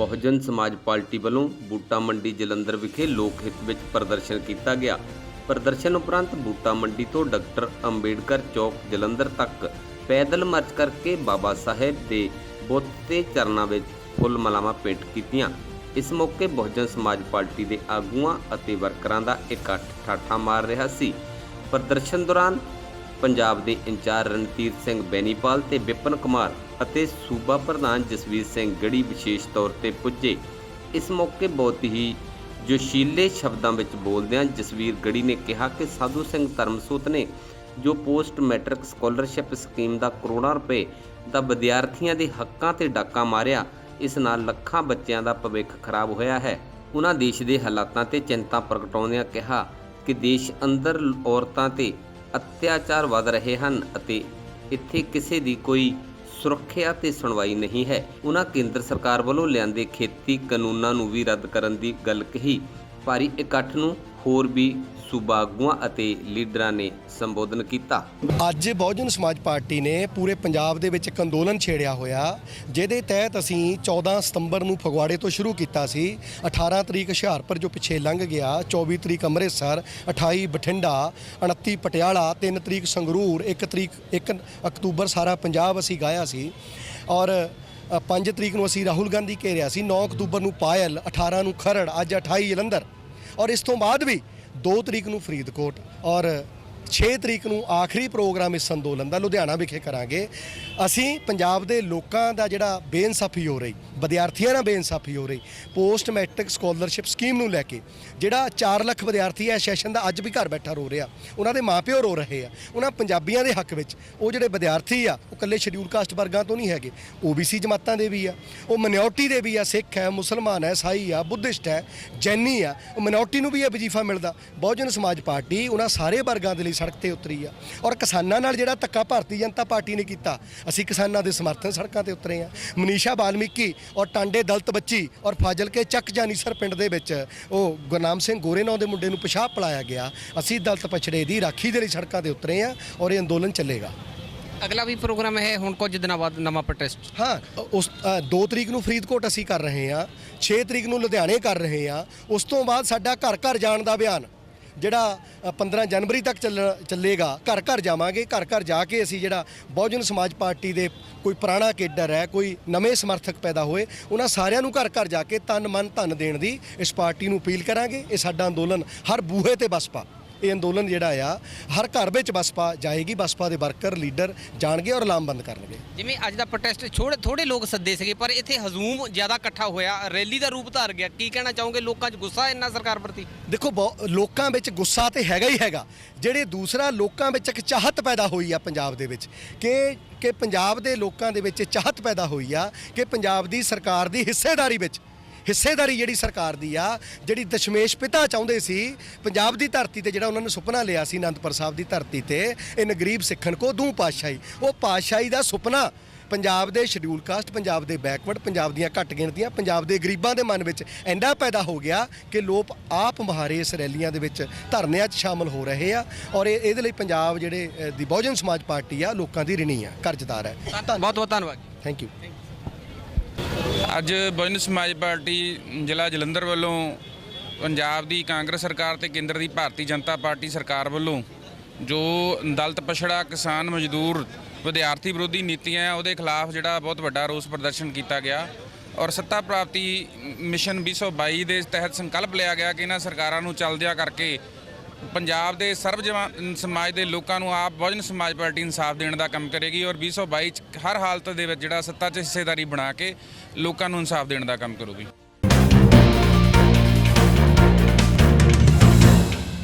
ਬਹੁਜਨ ਸਮਾਜ ਪਾਰਟੀ ਵੱਲੋਂ ਬੂਟਾ ਮੰਡੀ ਜਲੰਧਰ ਵਿਖੇ ਲੋਕ ਹਿੱਤ ਵਿੱਚ ਪ੍ਰਦਰਸ਼ਨ ਕੀਤਾ ਗਿਆ। ਪ੍ਰਦਰਸ਼ਨ ਉਪਰੰਤ ਬੂਟਾ ਮੰਡੀ ਤੋਂ ਡਾਕਟਰ ਅੰਬੇਡਕਰ ਚੌਕ ਜਲੰਧਰ ਤੱਕ ਪੈਦਲ ਮਾਰਚ ਕਰਕੇ ਬਾਬਾ ਸਾਹਿਬ ਦੇ ਬੁੱਤ ਤੇ ਚਰਨਾਂ ਵਿੱਚ ਫੁੱਲ ਮਲਾਵਾਂ ਭੇਟ ਕੀਤੀਆਂ। ਇਸ ਮੌਕੇ ਬਹੁਜਨ ਸਮਾਜ ਪਾਰਟੀ ਦੇ ਆਗੂਆਂ ਅਤੇ ਵਰਕਰਾਂ ਦਾ ਇਕੱਠ ਠਾਠਾ ਮਾਰ ਰਿਹਾ ਸੀ। ਪ੍ਰਦਰਸ਼ਨ ਦੌਰਾਨ ਪੰਜਾਬ ਦੇ ਇੰਚਾਰਜ ਰਣਧੀਰ ਸਿੰਘ ਬੈਨੀਪਾਲ ਤੇ ਵਿਪਨ ਕੁਮਾਰ ਅਤੇ ਸੂਬਾ ਪ੍ਰਧਾਨ ਜਸਵੀਰ ਸਿੰਘ ਗੜੀ ਵਿਸ਼ੇਸ਼ ਤੌਰ ਤੇ ਪੁੱਜੇ। ਇਸ ਮੌਕੇ ਬਹੁਤ ਹੀ ਜੋਸ਼ੀਲੇ ਸ਼ਬਦਾਂ ਵਿੱਚ ਬੋਲਦਿਆਂ ਜਸਵੀਰ ਗੜੀ ਨੇ ਕਿਹਾ ਕਿ ਸਾਧੂ ਸਿੰਘ ਧਰਮਸੂਤ ਨੇ ਜੋ ਪੋਸਟ ਮੈਟ੍ਰਿਕ ਸਕਾਲਰਸ਼ਿਪ ਸਕੀਮ ਦਾ ਕਰੋੜਾਂ ਰੁਪਏ ਦਾ ਵਿਦਿਆਰਥੀਆਂ ਦੇ ਹੱਕਾਂ ਤੇ ਡਾਕਾ ਮਾਰਿਆ, ਇਸ ਨਾਲ ਲੱਖਾਂ ਬੱਚਿਆਂ ਦਾ ਭਵਿੱਖ ਖਰਾਬ ਹੋਇਆ ਹੈ। ਉਹਨਾਂ ਦੇਸ਼ ਦੇ ਹਾਲਾਤਾਂ ਤੇ ਚਿੰਤਾ ਪ੍ਰਗਟਾਉਂਦਿਆਂ ਕਿਹਾ ਕਿ ਦੇਸ਼ ਅੰਦਰ ਔਰਤਾਂ ਤੇ ਅਤਿਆਚਾਰ ਵੱਧ ਰਹੇ ਹਨ ਅਤੇ ਇੱਥੇ ਕਿਸੇ ਦੀ ਕੋਈ ਸੁਰੱਖਿਆ ਤੇ ਸੁਣਵਾਈ ਨਹੀਂ ਹੈ। ਉਹਨਾਂ ਕੇਂਦਰ ਸਰਕਾਰ ਵੱਲੋਂ ਲਿਆਂਦੇ ਖੇਤੀ ਕਾਨੂੰਨਾਂ ਨੂੰ ਵੀ ਰੱਦ ਕਰਨ ਦੀ ਗੱਲ ਕਹੀ। ਭਾਰੀ ਇਕੱਠ ਨੂੰ ਹੋਰ ਵੀ ਸੂਬਾ ਆਗੂਆਂ ਅਤੇ ਲੀਡਰਾਂ ਨੇ ਸੰਬੋਧਨ ਕੀਤਾ। ਅੱਜ ਬਹੁਜਨ ਸਮਾਜ ਪਾਰਟੀ ਨੇ ਪੂਰੇ ਪੰਜਾਬ ਦੇ ਵਿੱਚ ਇੱਕ ਅੰਦੋਲਨ ਛੇੜਿਆ ਹੋਇਆ, ਜਿਹਦੇ ਤਹਿਤ ਅਸੀਂ 14 ਸਤੰਬਰ ਨੂੰ ਫਗਵਾੜੇ ਤੋਂ ਸ਼ੁਰੂ ਕੀਤਾ ਸੀ। 18 ਤਰੀਕ ਹੁਸ਼ਿਆਰਪੁਰ, ਜੋ ਪਿੱਛੇ ਲੰਘ ਗਿਆ 24 ਤਰੀਕ ਅੰਮ੍ਰਿਤਸਰ 28 ਬਠਿੰਡਾ 29 ਪਟਿਆਲਾ 3 ਤਰੀਕ ਸੰਗਰੂਰ 1 ਤਰੀਕ 1 ਅਕਤੂਬਰ ਸਾਰਾ ਪੰਜਾਬ ਅਸੀਂ ਗਾਇਆ ਸੀ। ਔਰ 5 ਤਰੀਕ ਨੂੰ ਅਸੀਂ ਰਾਹੁਲ ਗਾਂਧੀ ਘੇਰਿਆ ਸੀ 9 ਅਕਤੂਬਰ ਨੂੰ ਪਾਇਲ 18 ਨੂੰ ਖਰੜ, ਅੱਜ 28 ਜਲੰਧਰ। ਔਰ ਇਸ ਤੋਂ ਬਾਅਦ ਵੀ 2 ਤਰੀਕ ਨੂੰ ਫਰੀਦਕੋਟ ਔਰ 6 ਤਰੀਕ ਨੂੰ ਆਖਰੀ ਪ੍ਰੋਗਰਾਮ ਇਸ ਅੰਦੋਲਨ ਦਾ ਲੁਧਿਆਣਾ ਵਿਖੇ ਕਰਾਂਗੇ। ਅਸੀਂ ਪੰਜਾਬ ਦੇ ਲੋਕਾਂ ਦਾ ਜਿਹੜਾ ਬੇਇਨਸਾਫੀ ਹੋ ਰਹੀ, ਵਿਦਿਆਰਥੀਆਂ ਨਾਲ ਬੇਇਨਸਾਫੀ ਹੋ ਰਹੀ ਪੋਸਟ ਮੈਟ੍ਰਿਕ ਸਕਾਲਰਸ਼ਿਪ ਸਕੀਮ ਨੂੰ ਲੈ ਕੇ, ਜਿਹੜਾ 4 ਲੱਖ ਵਿਦਿਆਰਥੀ ਹੈ ਸੈਸ਼ਨ ਦਾ ਅੱਜ ਵੀ ਘਰ ਬੈਠਾ ਰੋ ਰਿਹਾ, ਉਹਨਾਂ ਦੇ ਮਾਪਿਓ ਰੋ ਰਹੇ ਆ, ਉਹਨਾਂ ਪੰਜਾਬੀਆਂ ਦੇ ਹੱਕ ਵਿੱਚ, ਉਹ ਜਿਹੜੇ ਵਿਦਿਆਰਥੀ ਆ, ਉਹ ਇਕੱਲੇ ਸ਼ਡਿਊਲ ਕਾਸਟ ਵਰਗਾਂ ਤੋਂ ਨਹੀਂ ਹੈਗੇ ਓਬੀਸੀ ਜਮਾਤਾਂ ਦੇ ਵੀ ਆ, ਉਹ ਮਿਨੋਰਟੀ ਦੇ ਵੀ ਆ, ਸਿੱਖ ਹੈ, ਮੁਸਲਮਾਨ ਹੈ, ਸਾਈ ਆ, ਬੁੱਧਿਸਟ ਹੈ, ਜੈਨੀ ਆ, ਉਹ ਮਿਨੋਰਟੀ ਨੂੰ ਵੀ ਇਹ ਵਜੀਫਾ ਮਿਲਦਾ, ਬਹੁਜਨ ਸਮਾਜ ਪਾਰਟੀ, ਉਹਨਾਂ ਸਾਰੇ ਵਰਗਾਂ ਦੇ ਲਈ ਸੜਕ ਤੇ ਉਤਰੀ ਆ। ਔਰ ਕਿਸਾਨਾਂ ਨਾਲ ਜਿਹੜਾ ਧੱਕਾ ਭਾਰਤੀ ਜਨਤਾ ਪਾਰਟੀ ਨੇ ਕੀਤਾ ਅਸੀਂ ਕਿਸਾਨਾਂ ਦੇ ਸਮਰਥਨ ਸੜਕਾਂ ਤੇ ਉਤਰੇ ਆ। ਮਨੀਸ਼ਾ ਬਾਲਮੀਕੀ ਔਰ ਟਾਂਡੇ ਦਲਤ ਬੱਚੀ ਔਰ ਫਾਜ਼ਲ ਕੇ ਚੱਕ ਜਾਨੀਸਰ ਪਿੰਡ ਦੇ ਵਿੱਚ ਉਹ ਗੁਰਨਾਮ ਸਿੰਘ ਗੋਰੇ ਨਾਂ ਦੇ ਮੁੰਡੇ ਨੂੰ ਪਿਸ਼ਾਬ ਪਲਾਇਆ ਗਿਆ। ਅਸੀਂ ਦਲਤ ਪਛੜੇ ਦੀ ਰਾਖੀ ਦੇ ਲਈ ਸੜਕਾਂ ਤੇ ਉਤਰੇ ਆ ਔਰ ਇਹ ਅੰਦੋਲਨ ਚੱਲੇਗਾ। ਅਗਲਾ ਵੀ ਪ੍ਰੋਗਰਾਮ ਹੈ ਹੁਣ ਕੁਝ ਦਿਨਾਂ ਬਾਅਦ ਨਵਾਂ ਪ੍ਰੋਟੈਸਟ। ਹਾਂ ਉਸ 2 ਤਰੀਕ ਨੂੰ ਫਰੀਦਕੋਟ ਅਸੀਂ ਕਰ ਰਹੇ ਹਾਂ 6 ਤਰੀਕ ਨੂੰ ਲੁਧਿਆਣੇ ਕਰ ਰਹੇ ਹਾਂ। ਉਸ ਤੋਂ ਬਾਅਦ ਸਾਡਾ ਘਰ ਘਰ ਜਾਣ ਦਾ ਅਭਿਆਨ। ਜਿਹੜਾ ਅ, 15 ਜਨਵਰੀ ਤੱਕ ਚੱਲ- ਚੱਲੇਗਾ ਘਰ ਘਰ ਜਾਵਾਂਗੇ ਘਰ ਘਰ ਜਾ ਕੇ ਅਸੀਂ ਜਿਹੜਾ ਬਹੁਜਨ ਸਮਾਜ ਪਾਰਟੀ ਦੇ ਕੋਈ ਪੁਰਾਣਾ ਕੇਡਰ ਹੈ ਕੋਈ ਨਵੇਂ ਸਮਰਥਕ ਪੈਦਾ ਹੋਏ ਉਹਨਾਂ ਸਾਰਿਆਂ ਨੂੰ ਘਰ ਘਰ ਜਾ ਕੇ ਤਨ ਮਨ ਧਨ ਦੇਣ ਦੀ ਇਸ ਪਾਰਟੀ ਨੂੰ ਅਪੀਲ ਕਰਾਂਗੇ। ਇਹ ਸਾਡਾ ਅੰਦੋਲਨ ਹਰ ਬੂਹੇ ਤੇ ਬਸ ਪਾ ਇਹ ਅੰਦੋਲਨ ਜਿਹੜਾ ਆ ਹਰ ਘਰ ਵਿੱਚ ਬਸਪਾ ਜਾਏਗੀ ਬਸਪਾ ਦੇ ਵਰਕਰ ਲੀਡਰ ਜਾਣਗੇ ਔਰ ਲਾਮਬੰਦ ਕਰਨਗੇ। ਜਿਵੇਂ ਅੱਜ ਦਾ ਪ੍ਰੋਟੈਸਟ ਥੋੜੇ ਥੋੜੇ ਲੋਕ ਸੱਦੇ ਸੀਗੇ ਪਰ ਇੱਥੇ ਹਜ਼ੂਮ ਜ਼ਿਆਦਾ ਇਕੱਠਾ ਹੋਇਆ ਰੈਲੀ ਦਾ ਰੂਪ ਧਾਰ ਗਿਆ। ਕੀ ਕਹਿਣਾ ਚਾਹੋਗੇ? ਲੋਕਾਂ 'ਚ ਗੁੱਸਾ ਇੰਨਾ ਸਰਕਾਰ ਪ੍ਰਤੀ? ਦੇਖੋ ਲੋਕਾਂ ਵਿੱਚ ਗੁੱਸਾ ਤੇ ਹੈਗਾ ਹੀ ਹੈਗਾ। ਜਿਹੜੇ ਦੂਸਰਾ ਲੋਕਾਂ ਵਿੱਚ ਇੱਕ ਚਾਹਤ ਪੈਦਾ ਹੋਈ ਆ ਪੰਜਾਬ ਦੇ ਵਿੱਚ ਕਿ ਕਿ ਪੰਜਾਬ ਦੇ ਲੋਕਾਂ ਦੇ ਵਿੱਚ ਚਾਹਤ ਪੈਦਾ ਹੋਈ ਆ ਕਿ ਪੰਜਾਬ ਦੀ ਸਰਕਾਰ ਦੀ ਹਿੱਸੇਦਾਰੀ ਵਿੱਚ ਹਿੱਸੇਦਾਰੀ ਜਿਹੜੀ ਸਰਕਾਰ ਦੀ ਆ ਜਿਹੜੀ ਦਸ਼ਮੇਸ਼ ਪਿਤਾ ਚਾਹੁੰਦੇ ਸੀ ਪੰਜਾਬ ਦੀ ਧਰਤੀ ਤੇ ਜਿਹੜਾ ਉਹਨਾਂ ਨੇ ਸੁਪਨਾ ਲਿਆ ਸੀ ਅਨੰਦਪੁਰ ਸਾਹਿਬ ਦੀ ਧਰਤੀ ਤੇ ਇਨ ਗਰੀਬ ਸਿੱਖਣ ਕੋ ਦੂ ਪਾਤਸ਼ਾਹੀ। ਉਹ ਪਾਤਸ਼ਾਹੀ ਦਾ ਸੁਪਨਾ ਪੰਜਾਬ ਦੇ ਸ਼ਡਿਊਲ ਕਾਸਟ ਪੰਜਾਬ ਦੇ ਬੈਕਵਰਡ ਪੰਜਾਬ ਦੀਆਂ ਘੱਟ ਗਿਣਤੀਆਂ ਪੰਜਾਬ ਦੇ ਗਰੀਬਾਂ ਦੇ ਮਨ ਵਿੱਚ ਐਂਡਾ ਪੈਦਾ ਹੋ ਗਿਆ ਕਿ ਲੋਕ ਆਪ ਮਹਾਰੇ ਇਸ ਰੈਲੀਆਂ ਦੇ ਵਿੱਚ ਧਰਨਿਆਂ 'ਚ ਸ਼ਾਮਲ ਹੋ ਰਹੇ ਆ ਔਰ ਇਹ ਇਹਦੇ ਲਈ ਪੰਜਾਬ ਜਿਹੜੇ ਦੀ ਬਹੁਜਨ ਸਮਾਜ ਪਾਰਟੀ ਆ ਲੋਕਾਂ ਦੀ ਰਿਣੀ ਆ ਕਰਜ਼ਦਾਰ ਹੈ। ਬਹੁਤ ਬਹੁਤ ਧੰਨਵਾਦ ਥੈਂਕ ਯੂ ਅੱਜ ਬਹੁਜਨ ਸਮਾਜ ਪਾਰਟੀ ਜ਼ਿਲ੍ਹਾ ਜਲੰਧਰ ਵੱਲੋਂ ਪੰਜਾਬ ਦੀ ਕਾਂਗਰਸ ਸਰਕਾਰ ਤੇ ਕੇਂਦਰ ਦੀ ਭਾਰਤੀ ਜਨਤਾ ਪਾਰਟੀ ਸਰਕਾਰ ਵੱਲੋਂ ਜੋ ਦਲਤ ਪਛੜਾ ਕਿਸਾਨ ਮਜ਼ਦੂਰ ਵਿਦਿਆਰਥੀ ਵਿਰੋਧੀ ਨੀਤੀਆਂ ਆ, ਉਹਦੇ ਖਿਲਾਫ ਜਿਹੜਾ ਬਹੁਤ ਵੱਡਾ ਰੋਸ ਪ੍ਰਦਰਸ਼ਨ ਕੀਤਾ ਗਿਆ ਔਰ ਸੱਤਾ ਪ੍ਰਾਪਤੀ ਮਿਸ਼ਨ 2022 ਦੇ ਤਹਿਤ ਸੰਕਲਪ ਲਿਆ ਗਿਆ ਕਿ ਇਹਨਾਂ ਸਰਕਾਰਾਂ ਨੂੰ ਚੱਲਦਿਆਂ ਕਰਕੇ ਪੰਜਾਬ ਦੇ ਸਰਬ ਜਮਾ- ਸਮਾਜ ਦੇ ਲੋਕਾਂ ਨੂੰ ਆਪ ਬਹੁਜਨ ਸਮਾਜ ਪਾਰਟੀ ਇਨਸਾਫ ਦੇਣ ਦਾ ਕੰਮ ਕਰੇਗੀ ਔਰ 2022 ਚ ਹਰ ਹਾਲਤ ਦੇ ਵਿੱਚ ਜਿਹੜਾ ਸੱਤਾ 'ਚ ਹਿੱਸੇਦਾਰੀ ਬਣਾ ਕੇ ਲੋਕਾਂ ਨੂੰ ਇਨਸਾਫ ਦੇਣ ਦਾ ਕੰਮ ਕਰੂਗੀ।